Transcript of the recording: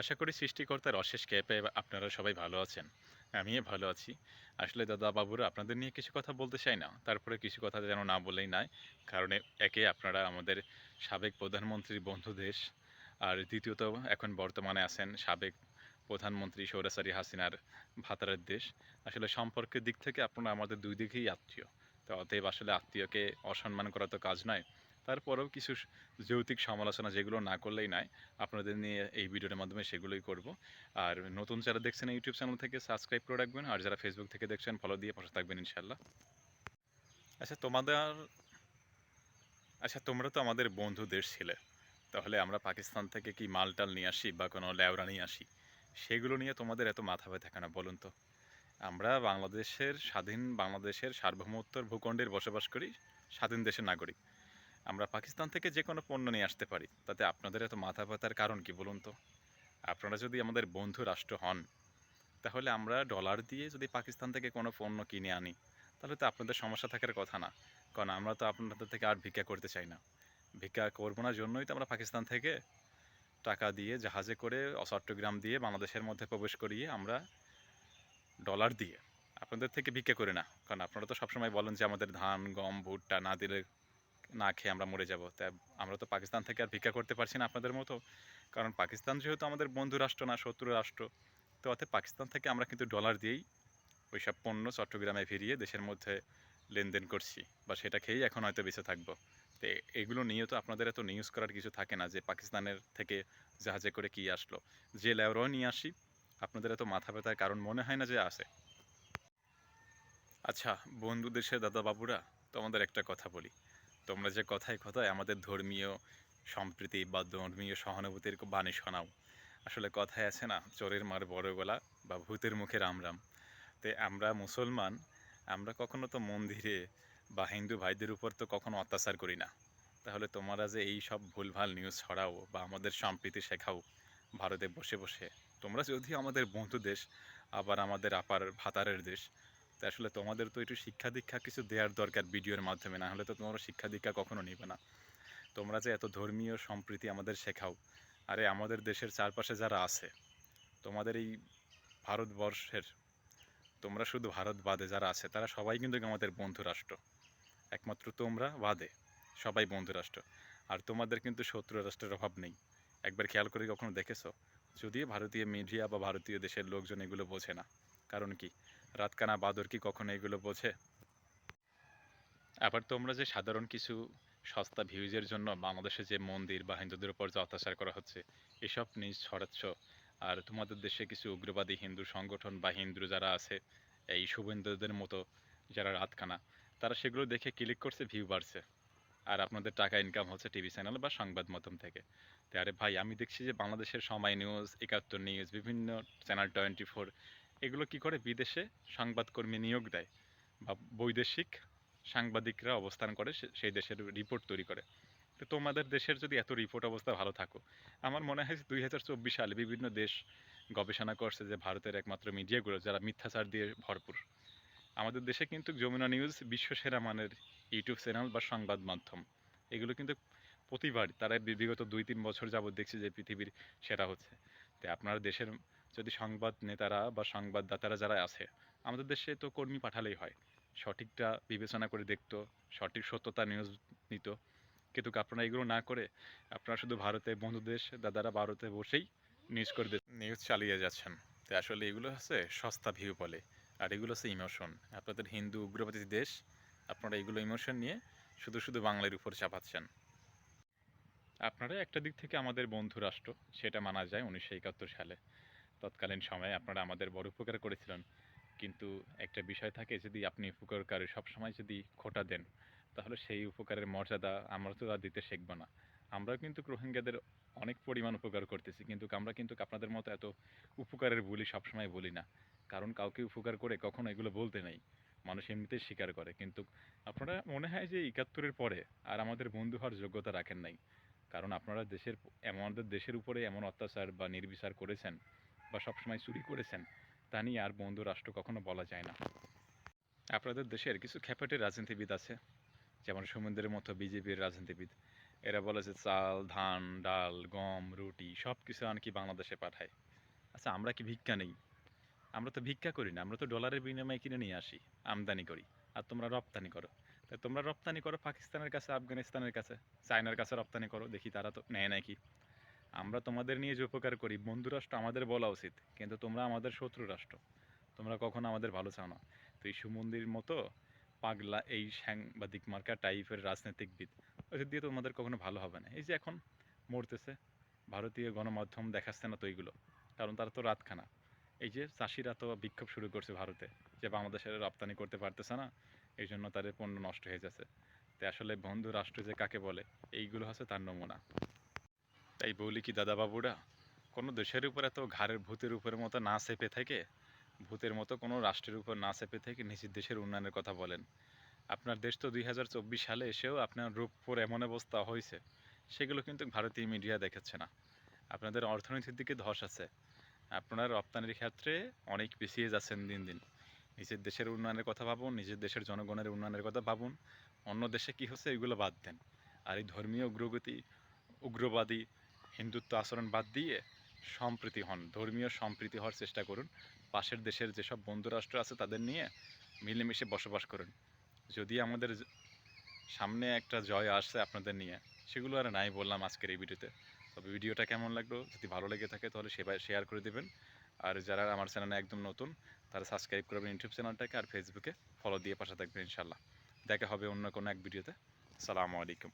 আশা করি সৃষ্টিকর্তার অশেষ কৃপায় আপনারা সবাই ভালো আছেন। আমিও ভালো আছি। আসলে দাদা বাবুরা আপনাদের নিয়ে কিছু কথা বলতে চাই না। তারপরে কিছু কথা যেন না বলেই নাই। কারণ একে আপনারা আমাদের সাবেক প্রধানমন্ত্রীর বন্ধু দেশ আর দ্বিতীয়ত এখন বর্তমানে আছেন সাবেক প্রধানমন্ত্রী সৌরাসারি হাসিনার ভাতারের দেশ। আসলে সম্পর্কের দিক থেকে আপনারা আমাদের দুই দিকেই আত্মীয়। তো অতএব আসলে আত্মীয়কে অসম্মান করা তো কাজ নয়। তারপরেও কিছু যৌতিক সমালোচনা যেগুলো না করলেই নয়, আপনাদের নিয়ে এই ভিডিওর মাধ্যমে সেগুলোই করব। আর নতুন যারা দেখছেন ইউটিউব চ্যানেল থেকে সাবস্ক্রাইব করে রাখবেন, আর যারা ফেসবুক থেকে দেখছেন ফলো দিয়ে পাশে থাকবেন ইনশাল্লাহ আচ্ছা তোমাদের আচ্ছা তোমরা তো আমাদের বন্ধু দেশ ছিলে। তাহলে আমরা পাকিস্তান থেকে কি মালটাল নিয়ে আসি বা কোনো ল্যাওরা নিয়ে আসি? সেগুলো নিয়ে তোমাদের এত মাথা ব্যথা কেন বলুন তো? আমরা বাংলাদেশের স্বাধীন বাংলাদেশের সার্বভৌমত্বর ভূখণ্ডের বসবাস করি, স্বাধীন দেশের নাগরিক। আমরা পাকিস্তান থেকে যে কোনো পণ্য নিয়ে আসতে পারি। তাতে আপনাদের এত মাথা ব্যথার কারণ কি বলুন তো? আপনারা যদি আমাদের বন্ধু রাষ্ট্র হন, তাহলে আমরা ডলার দিয়ে যদি পাকিস্তান থেকে কোনো পণ্য কিনে আনি, তাহলে তো আপনাদের সমস্যা থাকার কথা না। কারণ আমরা তো আপনাদের থেকে আর ভিক্ষা করতে চাই না। ভিক্ষা করব না জন্যই তো আমরা পাকিস্তান থেকে টাকা দিয়ে, জাহাজে করে চট্টগ্রাম দিয়ে, বাংলাদেশের মধ্যে প্রবেশ করিয়ে আমরা ডলার দিয়ে আপনাদের থেকে ভিক্ষা করি না। কারণ আপনারা তো সবসময় বলেন যে আমাদের ধান, গম, ভুট্টা না দিলে না খেয়ে আমরা মরে যাব। তাই আমরা তো পাকিস্তান থেকে আর ভিক্ষা করতে পারছি না আপনাদের মতো। কারণ পাকিস্তান যেহেতু আমাদের বন্ধু রাষ্ট্র না, শত্রু রাষ্ট্র, তো অতএব পাকিস্তান থেকে আমরা কিন্তু ডলার দিয়েই ওই সব পণ্য চট্টগ্রামে ফিরিয়ে দেশের মধ্যে লেনদেন করছি বা সেটা খেয়েই এখন হয়তো বেঁচে থাকব। তো এগুলো নিয়ে তো আপনাদের এত নিউজ করার কিছু থাকে না যে পাকিস্তানের থেকে জাহাজে করে কি আসলো। যে লেওরাও নিয়ে আসি, আপনাদের এত মাথা ব্যথার কারণ মনে হয় না যে আসে আচ্ছা বন্ধু দেশের দাদা বাবুরা, তোমাদের একটা কথা বলি। তোমরা যে কথায় কথায় আমাদের ধর্মীয় সম্প্রীতি বা ধর্মীয় সহানুভূতির বাণী শোনাও। আসলে কথায় আছে না, চোরের মার বড় গলা বা ভূতের মুখে রাম রাম। তে আমরা মুসলমান, আমরা কখনো তো মন্দিরে বা হিন্দু ভাইদের উপর তো কখনো অত্যাচার করি না। তাহলে তোমরা যে এই সব ভুলভাল নিউজ ছড়াও বা আমাদের সম্প্রীতি শেখাও ভারতে বসে বসে, তোমরা যদিও আমাদের বন্ধু দেশ, আবার আমাদের আপার ভাতারের দেশ আসলে তোমাদের তো একটু শিক্ষা দীক্ষা কিছু দেওয়ার দরকার ভিডিওর মাধ্যমে, না হলে তো তোমরা শিক্ষা দীক্ষা কখনো নিবে না। তোমরা যে এত ধর্মীয় সম্প্রীতি আমাদের শেখাও, আরে আমাদের দেশের চারপাশে যারা আছে, তোমাদের এই ভারতবর্ষের, তোমরা শুধু ভারত বাদে যারা আছে, তারা সবাই কিন্তু আমাদের বন্ধু রাষ্ট্র একমাত্র তোমরা বাদে সবাই বন্ধু রাষ্ট্র আর তোমাদের কিন্তু শত্রু রাষ্ট্রের অভাব নেই। একবার খেয়াল করে কখনো দেখেছ? যদিও ভারতীয় মিডিয়া বা ভারতীয় দেশের লোকজন এগুলো বোঝে না। কারণ কি? রাতকানা বাদর কি কখনো এগুলো বোঝে? আবার তোমরা যে সাধারণ কিছু সস্তা ভিউজের জন্য বাংলাদেশে যে মন্দির বা হিন্দুদের উপর যে অত্যাচার করা হচ্ছে, এসব নিউজ ছড়াচ্ছ। আর তোমাদের দেশে কিছু উগ্রবাদী হিন্দু সংগঠন বা হিন্দু যারা আছে, এই শুভেন্দুদের মতো যারা রাতকানা, তারা সেগুলো দেখে ক্লিক করছে ভিউ বাড়ছে। আর আপনাদের টাকা ইনকাম হচ্ছে টিভি চ্যানেল বা সংবাদ মাধ্যম থেকে। তো আরে ভাই, আমি দেখছি যে বাংলাদেশের সময় নিউজ একাত্তর নিউজ বিভিন্ন চ্যানেল টোয়েন্টি ফোর এগুলো কি করে বিদেশে সংবাদকর্মী নিয়োগ দেয় বা বৈদেশিক সাংবাদিকরা অবস্থান করে সেই দেশের রিপোর্ট তৈরি করে? তো তোমাদের দেশের যদি এত রিপোর্ট অবস্থা ভালো থাকো, আমার মনে হয় দুই হাজার চব্বিশ সালে বিভিন্ন দেশ গবেষণা করছে যে ভারতের একমাত্র মিডিয়াগুলো যারা মিথ্যাচার দিয়ে ভরপুর। আমাদের দেশে কিন্তু যমুনা নিউজ, বিশ্বসেরা মানের ইউটিউব চ্যানেল বা সংবাদ মাধ্যম। এগুলো কিন্তু প্রতিবার, তারা বিগত দুই তিন বছর যাবত দেখছি যে পৃথিবীর সেরা হচ্ছে। তো আপনার দেশের যদি সংবাদ নেতারা বা সংবাদদাতারা যারা আছে আমাদের দেশে তো কর্মী পাঠালেই হয়। সঠিকটা বিবেচনা করে দেখতো সঠিক সত্যতা নিউজ নিত। কিন্তু আপনারা এগুলো না করে আপনারা শুধু ভারতে বন্ধু দেশ দাদারা ভারতে বসেই নিউজ করে নিউজ চালিয়ে যাচ্ছেন। তো আসলে এগুলো হচ্ছে সস্তা ভিউ বলে। আর এগুলো হচ্ছে ইমোশন আপনাদের হিন্দু উগ্রবাদী দেশ আপনারা এগুলো ইমোশন নিয়ে শুধু শুধু বাংলার উপর চাপাচ্ছেন। আপনারা একটা দিক থেকে আমাদের বন্ধু রাষ্ট্র সেটা মানা যায় উনিশশো একাত্তর সালে। তৎকালীন সময়ে আপনারা আমাদের বড় উপকার করেছিলেন। কিন্তু একটা বিষয় থাকে, যদি আপনি উপকারকারী সবসময় যদি খোটা দেন, তাহলে সেই উপকারের মর্যাদা আমরা তো আর দিতে শিখব না। আমরাও কিন্তু রোহিঙ্গাদের অনেক পরিমাণ উপকার করতেছি, কিন্তু আমরা কিন্তু আপনাদের মতো এত উপকারের বলি সবসময় বলি না। কারণ কাউকে উপকার করে কখনো এগুলো বলতে নেই। মানুষ এমনিতেই স্বীকার করে। কিন্তু আপনারা মনে হয় যে একাত্তরের পরে আর আমাদের বন্ধু হওয়ার যোগ্যতা রাখেন নাই। কারণ আপনারা দেশের আমাদের দেশের উপরে এমন অত্যাচার বা নির্বিচার করেছেন বা সবসময় চুরি করেছেন, তা নিয়ে আর বন্ধু রাষ্ট্র কখনো বলা যায় না। আপনাদের দেশের কিছু খ্যাপাটে রাজনীতিবিদ আছে, যেমন সমুদ্রের মতো বিজেপির রাজনীতিবিদ। এরা বলে যে চাল, ধান, ডাল, গম, রুটি সব কিছু আনকি বাংলাদেশে পাঠায়। আচ্ছা আমরা কি ভিক্ষা নেই? আমরা তো ভিক্ষা করি না, আমরা তো ডলারের বিনিময়ে কিনে নিয়ে আসি, আমদানি করি, আর তোমরা রপ্তানি করো। তাই তোমরা রপ্তানি করো পাকিস্তানের কাছে, আফগানিস্তানের কাছে, চায়নার কাছে রপ্তানি করো, দেখি তারা তো নেয় নাকি। আমরা তোমাদের নিয়ে যে উপকার করি, বন্ধু রাষ্ট্র আমাদের বলা উচিত, কিন্তু তোমরা আমাদের শত্রু রাষ্ট্র। তোমরা কখনো আমাদের ভালো চাও না। তো এই সুমন্দির মতো পাগলা, এই সাংবাদিক মার্কা টাইপের রাজনীতিকবিদ ওদের দিয়ে তোমাদের কখনো ভালো হবে না। এই যে এখন মরতেছে, ভারতীয় গণমাধ্যম দেখাচ্ছে না তো এইগুলো, কারণ তারা তো রাতখানা। এই যে চাষিরা তো বিক্ষোভ শুরু করছে ভারতে, যে বাংলাদেশের রপ্তানি করতে পারতেছে না, এই জন্য তাদের পণ্য নষ্ট হয়ে যাচ্ছে। তাই আসলে বন্ধু রাষ্ট্র যে কাকে বলে, এইগুলো হচ্ছে তার নমুনা। তাই বলি কি দাদা বাবুরা কোনো দেশের উপর এত ঘাড়ের ভূতের উপরের মতো না চেপে থেকে, ভূতের মতো কোনো রাষ্ট্রের উপর না চেপে থেকে নিজের দেশের উন্নয়নের কথা বলেন। আপনার দেশ তো দুই হাজার চব্বিশ সালে এসেও আপনার রূপপুর এমন অবস্থা হয়েছে, সেগুলো কিন্তু ভারতীয় মিডিয়া দেখাচ্ছে না। আপনাদের অর্থনীতির দিকে ধস আছে। আপনারা রপ্তানির ক্ষেত্রে অনেক পিছিয়ে যাচ্ছেন দিন দিন। নিজের দেশের উন্নয়নের কথা ভাবুন, নিজের দেশের জনগণের উন্নয়নের কথা ভাবুন। অন্য দেশে কী হচ্ছে এগুলো বাদ দেন। আর এই ধর্মীয় উগ্রগতি, উগ্রবাদী হিন্দুত্ব আচরণ বাদ দিয়ে সম্প্রীতি হন। ধর্মীয় সম্প্রীতি হওয়ার চেষ্টা করুন। পাশের দেশের যেসব বন্ধু রাষ্ট্র আছে তাদের নিয়ে মিলেমিশে বসবাস করুন। যদি আমাদের সামনে একটা জয় আসছে আপনাদের নিয়ে, সেগুলো আর নাই বললাম আজকের এই ভিডিওতে। তবে ভিডিওটা কেমন লাগল, যদি ভালো লেগে থাকে তাহলে সেভাবে শেয়ার করে দেবেন। আর যারা আমার চ্যানেলে একদম নতুন, তারা সাবস্ক্রাইব করবেন ইউটিউব চ্যানেলটাকে আর ফেসবুকে ফলো দিয়ে পাশে থাকবেন ইনশাল্লাহ দেখা হবে অন্য কোনো এক ভিডিওতে। সালামু আলাইকুম।